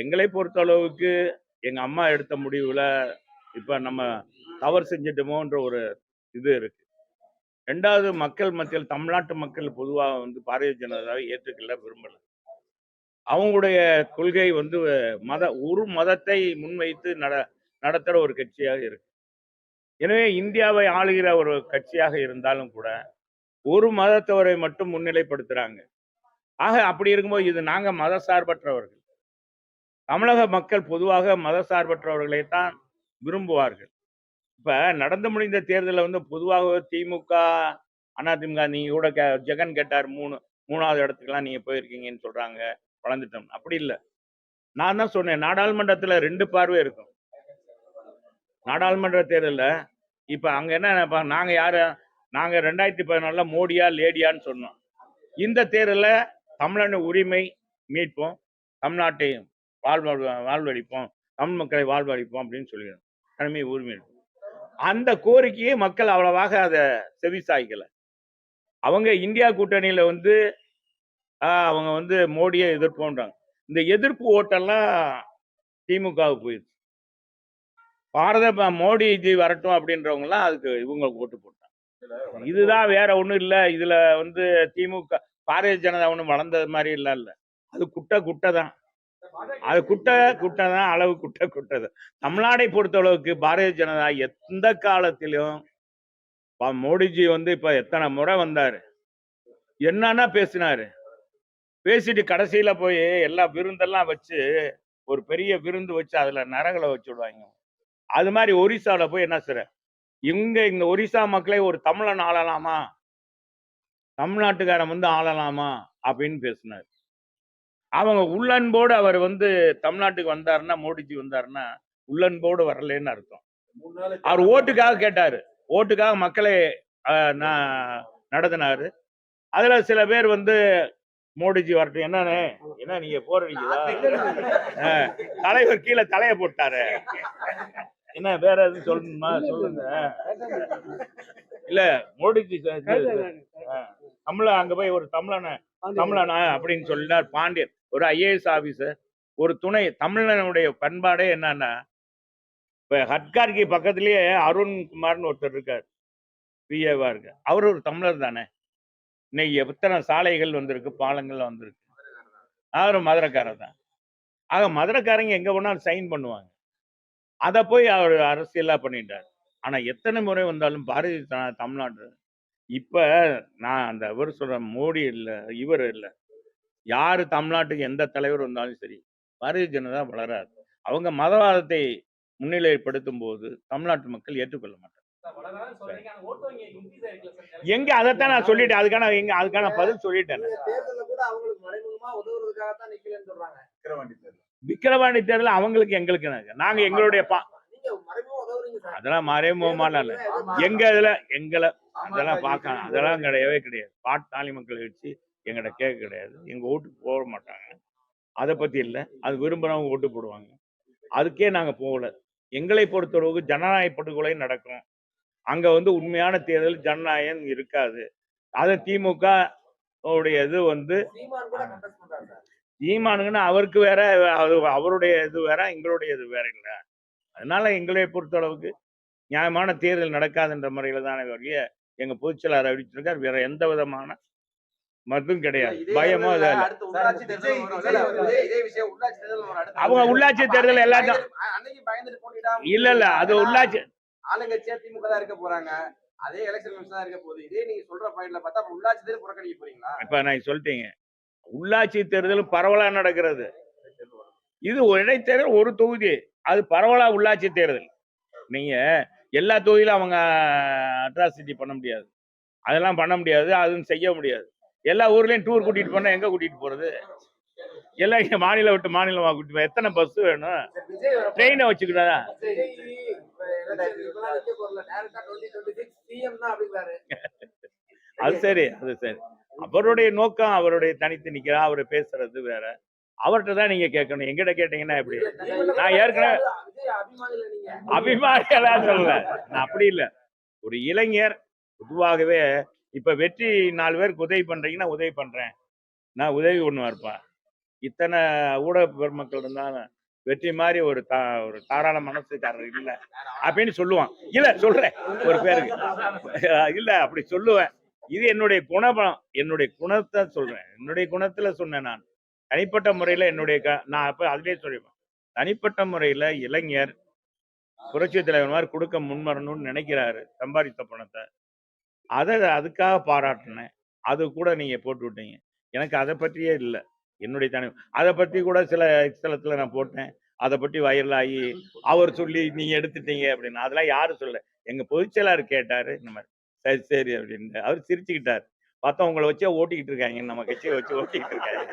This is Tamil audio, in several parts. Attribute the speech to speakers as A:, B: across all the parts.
A: எங்களை பொறுத்த அளவுக்கு எங்க அம்மா எடுத்த முடிவுல இப்ப நம்ம தவறு செஞ்சிட்டோமோன்ற ஒரு இது இருக்கு. ரெண்டாவது மக்கள் மத்தியில் தமிழ்நாட்டு மக்கள் பொதுவாக வந்து பாரதிய ஜனதாவை ஏற்றுக்கல விரும்பல. அவங்களுடைய கொள்கை வந்து மத ஒரு மதத்தை முன்வைத்து நட நடத்துகிற ஒரு கட்சியாக இருக்கு. எனவே இந்தியாவை ஆளுகிற ஒரு கட்சியாக இருந்தாலும் கூட ஒரு மதத்தவரை மட்டும் முன்னிலைப்படுத்துகிறாங்க ஆக அப்படி இருக்கும்போது இது நாங்கள் மத சார்பற்றவர்கள் தமிழக மக்கள் பொதுவாக மதசார்பற்றவர்களை தான் விரும்புவார்கள். இப்போ நடந்து முடிந்த தேர்தலில் வந்து பொதுவாக திமுக அதிமுக நீங்கள் கூட கே- ஜெகன் கேட்டார் மூணு மூணாவது இடத்துக்குலாம் நீங்கள் போயிருக்கீங்கன்னு சொல்கிறாங்க வளர்ந்துட்டோம். அப்படி இல்லை. நான் தான் சொன்னேன் நாடாளுமன்றத்தில் ரெண்டு பார்வை இருக்கும். நாடாளுமன்ற தேர்தலில் இப்போ அங்கே என்ன இப்போ நாங்கள் யார் நாங்கள் ரெண்டாயிரத்தி பதினாலில் மோடியா லேடியான்னு சொன்னோம். இந்த தேர்தலில் தமிழன் உரிமை மீட்போம் தமிழ்நாட்டையும். வாழ்வாழ் வாழ்வழிப்போம். தமிழ் மக்களை வாழ்வழிப்போம் அப்படின்னு சொல்லிடுறோம் தனிமை உரிமை அந்த கோரிக்கையை மக்கள் அவ்வளவாக அதை செவிசாய்க்கலை. அவங்க இந்தியா கூட்டணியில வந்து ஆஹ், அவங்க வந்து மோடியை எதிர்ப்போன்றாங்க. இந்த எதிர்ப்பு ஓட்டெல்லாம் திமுகவுக்கு போயிடுச்சு. பாரத மோடிஜி வரட்டும் அப்படின்றவங்கலாம் அதுக்கு இவங்களுக்கு ஓட்டு போட்டாங்க. இதுதான் வேற ஒன்றும் இல்லை. இதுல வந்து திமுக பாரதிய ஜனதா ஒன்றும் வளர்ந்தது மாதிரி இல்லை இல்ல அது குட்டை குட்டை தான் அது குட்டை குட்டை தான் அளவு குட்டை குட்டை தான் தமிழ்நாடை பொறுத்தளவுக்கு பாரதிய ஜனதா எந்த காலத்திலும் மோடிஜி வந்து இப்ப எத்தனை முறை வந்தாரு? என்னன்னா பேசினாரு. பேசிட்டு கடைசியில போய் எல்லா விருந்தெல்லாம் வச்சு ஒரு பெரிய விருந்து வச்சு அதுல நரகளை வச்சு விடுவாங்க. அது மாதிரி ஒரிசால போய் என்ன செய்ற இங்க இந்த ஒரிசா மக்களை ஒரு தமிழன் ஆளலாமா? தமிழ்நாட்டுக்காரன் வந்து ஆளலாமா? அப்படின்னு பேசினார். அவங்க உள்ளன்போடு அவர் வந்து தமிழ்நாட்டுக்கு வந்தாருன்னா மோடிஜி வந்தாருன்னா உள்ளன்போடு வரலன்னு அர்த்தம். அவர் ஓட்டுக்காக கேட்டாரு. ஓட்டுக்காக மக்களை நடத்தினாரு. அதுல சில பேர் வந்து மோடிஜி வரட்டும் என்னண்ணே என்ன நீங்க போறீங்களா தலைவர் கீழே தலைய போட்டாரு. என்ன வேற எதுவும் சொல்லணுமா? சொல்லுங்க. இல்ல மோடிஜி தமிழ அங்க போய் ஒரு தமிழனை தமிழனா அப்படின்னு சொல்லினார் பாண்டியன். ஒரு ஐஏஎஸ் ஆஃபீஸர் ஒரு துணை தமிழனுடைய பண்பாடே என்னன்னா இப்போ ஹட்கார்கி பக்கத்துலேயே அருண்குமார்னு ஒருத்தர் இருக்கார் பிஏவா இருக்கு அவர் ஒரு தமிழர் தானே. இன்னைக்கு எத்தனை சாலைகள் வந்திருக்கு பாலங்கள் வந்திருக்கு. அவர் மதுரைக்காரர் தான். ஆக மதுரைக்காரங்க எங்கே போனாலும் சைன் பண்ணுவாங்க. அதை போய் அவர் அரசியலாக பண்ணிட்டார். ஆனால் எத்தனை முறை வந்தாலும் பாரதிய தமிழ்நாடு. இப்போ நான் அந்த இவர் சொல்கிற மோடி இல்லை இவர் இல்லை. யாரு தமிழ்நாட்டுக்கு எந்த தலைவர் வந்தாலும் சரி பாரதிய ஜனதா வளராது. அவங்க மதவாதத்தை முன்னிலைப்படுத்தும் போது தமிழ்நாட்டு மக்கள் ஏற்றுக்கொள்ள மாட்டாங்க. எங்க அதைத்தான் நான் சொல்லிட்டேன். அதுக்கான எங்க அதுக்கான பதில் சொல்லிட்டேன்
B: இந்த தேர்தல்ல கூட அவங்களுக்கு மறைமுகமா உதவுறதுக்காக தான் நிக்கலன்னு சொல்றாங்க.
A: விக்கிரவாணி தேர்தல். அவங்களுக்கு எங்களுக்கு நாங்க. எங்களுடைய பா அதெல்லாம் மறைமுகமான. எங்க இதுல எங்களை அதெல்லாம் பார்க்கலாம். அதெல்லாம் கிடையவே கிடையாது. பாட்டாளி மக்கள் வச்சு எங்கிட்ட கேட்க கிடையாது. எங்க ஓட்டுக்கு போட மாட்டாங்க. அதை பத்தி இல்ல. அது விரும்புறவங்க ஓட்டு போடுவாங்க. அதுக்கே நாங்க போகல. எங்களை பொறுத்தளவுக்கு ஜனநாயக படுகொலை நடக்கும். அங்க வந்து உண்மையான தேர்தல் ஜனநாயகம் இருக்காது. அதை திமுக உடைய இது வந்து ஈமானுங்கன்னா அவருக்கு வேற அது அவருடைய இது வேற எங்களுடைய இது வேற இல்லை. அதனால எங்களை பொறுத்தளவுக்கு நியாயமான தேர்தல் நடக்காதுன்ற முறையில தானே வழிய எங்க பொதுச்செயலாளர் அறிவிச்சிருக்கார். வேற எந்த விதமான மதும் கிடையாது. பயமோ
C: தேர்தல்ல
A: இதில்ல.
C: அடுத்த உள்ளாட்சி தேர்தல் வரும். இல்ல, இதே- இதே விஷயம் உள்ளாட்சி தேர்தல் வரும். அடுத்த
A: அவங்க. உள்ளாட்சி தேர்தல்
C: அன்னைக்கு
A: எல்லாத்தையும் இல்ல இல்ல அது உள்ளாட்சி
C: ஆளுங்கட்சியா திமுக தான் இருக்க போறாங்க. அதே எலெக்ஷன் தான் இருக்க போகுது. இதே நீங்க சொல்ற பாயிண்ட்ல பார்த்தா உள்ளாட்சி தேர்தல் புறக்கணிக்க போறீங்களா?
A: இப்ப நான் சொல்லிட்டீங்க. உள்ளாட்சி தேர்தல் பரவலா நடக்கிறது. இது ஒரு இடைத்தேர்தல் ஒரு தொகுதி. அது பரவலா உள்ளாட்சி தேர்தல். நீங்க எல்லா தொகுதியிலும் அவங்க அட்ராசிட்டி பண்ண முடியாது. அதெல்லாம் பண்ண முடியாது. அதுவும் செய்ய முடியாது. எல்லா ஊர்லேயும் டூர் கூட்டிட்டு போனா எங்க கூட்டிட்டு போறது? எல்லாம் இங்க மாநிலம் விட்டு மாநிலமா கூட்டிட்டு போ எத்தனை பஸ் வேணும்? ட்ரெயினை வச்சுக்கிட்டா அது சரி அது சரி. அவருடைய நோக்கம் அவருடைய தனித்து நிக்கிறா அவர் பேசுறது வேற. அவர்கிட்ட தான் நீங்க கேட்கணும். எங்கிட்ட கேட்டீங்கன்னா எப்படி நான் ஏற்கனவே
B: விஜய்
A: அபிமானியெல்லாம் சொல்லல நான் அப்படி இல்லை. ஒரு இளைஞர் பொதுவாகவே இப்போ வெற்றி நாலு பேருக்கு உதவி பண்ணுறீங்கன்னா உதவி பண்ணுறேன் நான் உதவி பண்ணுவார்ப்பா இத்தனை ஊடக பெருமக்கள் இருந்தாலும் வெற்றி மாதிரி ஒரு தா ஒரு தாராள மனசுக்காரர் இல்லை. அப்படின்னு சொல்லுவான். இல்லை சொல்கிறேன் ஒரு பேருக்கு. இல்லை அப்படி சொல்லுவேன். இது என்னுடைய குணபலம். என்னுடைய குணத்தை சொல்கிறேன் என்னுடைய குணத்தில் சொன்னேன் நான். தனிப்பட்ட முறையில் என்னுடைய க- நான் அப்போ அதுலேயே சொல்லிப்பேன் தனிப்பட்ட முறையில் இளைஞர் புரட்சி தலைவர் மாதிரி கொடுக்க முன்வரணும்னு நினைக்கிறாரு. சம்பாதித்த பணத்தை. அதை அதுக்காக பாராட்டினேன். அது கூட நீங்கள் போட்டு விட்டீங்க. எனக்கு அதை பற்றியே இல்லை. என்னுடைய தனி அதை பற்றி கூட சில ஸ்தலத்தில் நான் போட்டேன். அதை பற்றி வைரல் ஆகி அவர் சொல்லி நீங்கள் எடுத்துட்டீங்க அப்படின்னு. அதெல்லாம் யாரும் சொல்ல எங்கள் பொதுச்செயலாளர் கேட்டார் இந்த மாதிரி சரி சரி அப்படின்ட்டு. அவர் சிரிச்சுக்கிட்டார். பார்த்தா உங்களை வச்சே ஓட்டிக்கிட்டு இருக்காங்க. நம்ம கட்சியை வச்சு ஓட்டிக்கிட்டு இருக்காங்க.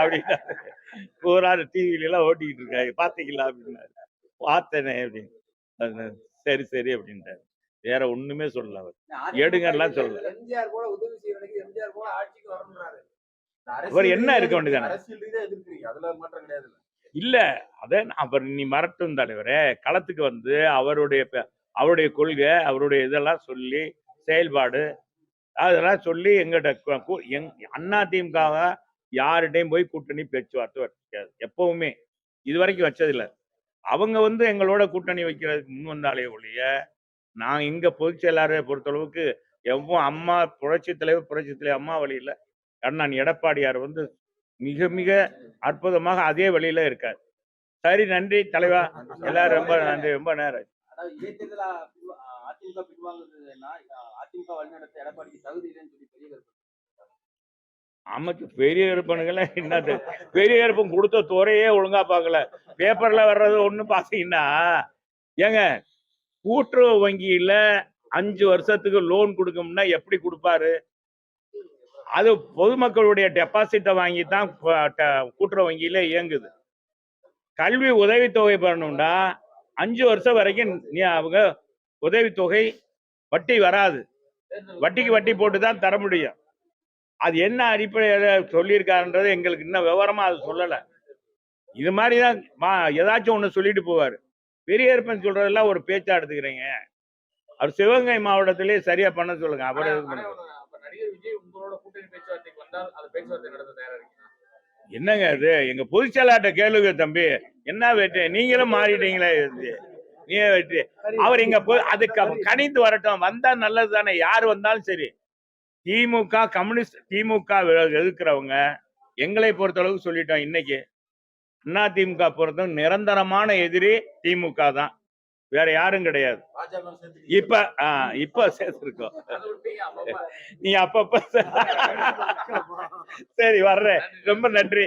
A: அப்படின்னா ஒரு டிவில எல்லாம் ஓட்டிக்கிட்டு இருக்காங்க பாத்தீங்களா? அப்படின்னாரு. பார்த்தேனே அப்படின்னு. சரி சரி அப்படின்ட்டாரு. வேற ஒண்ணுமே சொல்லல அவர். எடுங்கலாம் சொல்லல. அவர் என்ன இருக்க வேண்டியதானே? இல்ல. அத அவர் நீ மறட்டும் தலைவரே. களத்துக்கு வந்து அவருடைய அவருடைய கொள்கை அவருடைய இதெல்லாம் சொல்லி செயல்பாடு அதெல்லாம் சொல்லி எங்கிட்ட அண்ணா திமுக யார்கிட்டையும் போய் கூட்டணி பேச்சுவார்த்தை வச்சாது எப்பவுமே. இது வரைக்கும் வச்சதில்ல. அவங்க வந்து எங்களோட கூட்டணி வைக்கிறதுக்கு முன் வந்தாலே ஒழிய நான் எங்க பொதுச் செயலாளரை பொறுத்தளவுக்கு எவ்வளோ அம்மா புரட்சி தலைவர் புரட்சி தலைவர் அம்மா வழியில அண்ணன் எடப்பாடியார் வந்து மிக மிக அற்புதமாக அதே வழியில இருக்கார். சரி நன்றி தலைவா. எல்லாரும் ரொம்ப நன்றி ரொம்ப நேரம் நமக்கு பெரிய இருப்பனுங்களே என்னது? பெரிய இருப்பம் கொடுத்த துறையே ஒழுங்கா பார்க்கல. பேப்பர்ல வர்றது ஒண்ணு பாத்தீங்கன்னா ஏங்க கூட்டுறவு வங்கியில அஞ்சு வருஷத்துக்கு லோன் கொடுக்கணும்னா எப்படி கொடுப்பாரு? அது பொதுமக்களுடைய டெபாசிட்டை வாங்கி தான் கூட்டுறவு வங்கியில இயங்குது. கல்வி உதவித்தொகை பெறணும்னா அஞ்சு வருஷம் வரைக்கும் நீ அவங்க உதவித்தொகை வட்டி வராது. வட்டிக்கு வட்டி போட்டு தான் தர முடியும். அது என்ன அடிப்படையில் சொல்லியிருக்காருன்றது எங்களுக்கு இன்னும் விவரமா அது சொல்லலை. இது மாதிரி தான் மா- ஏதாச்சும் ஒன்று சொல்லிட்டு போவார். பெரியப்பன் சொல்றதெல்லாம் ஒரு பேச்சா எடுத்துக்கிறீங்க. அவர் சிவகங்கை மாவட்டத்திலே சரியா பண்ண சொல்லுங்க. அவர் என்னங்க இது எங்க பொதுச் செயலாட்ட கேளுங்க தம்பி. என்ன வெற்றி? நீங்களும் மாறிட்டீங்களே இது. நீ வெற்றி. அவர் இங்க போய் அதுக்கு கணித்து வரட்டும். வந்தா நல்லது தானே யார் வந்தாலும் சரி. திமுக கம்யூனிஸ்ட் திமுக எதிர்க்கிறவங்க எங்களை பொறுத்தளவுக்கு சொல்லிட்டோம் இன்னைக்கு. அண்ணா திமுக பொறுத்த நிரந்தரமான எதிரி திமுக தான். வேற யாரும் கிடையாது. இப்ப ஆஹ் இப்ப சேர்த்திருக்கோம். நீ அப்பப்ப சரி வர்றேன். ரொம்ப நன்றி.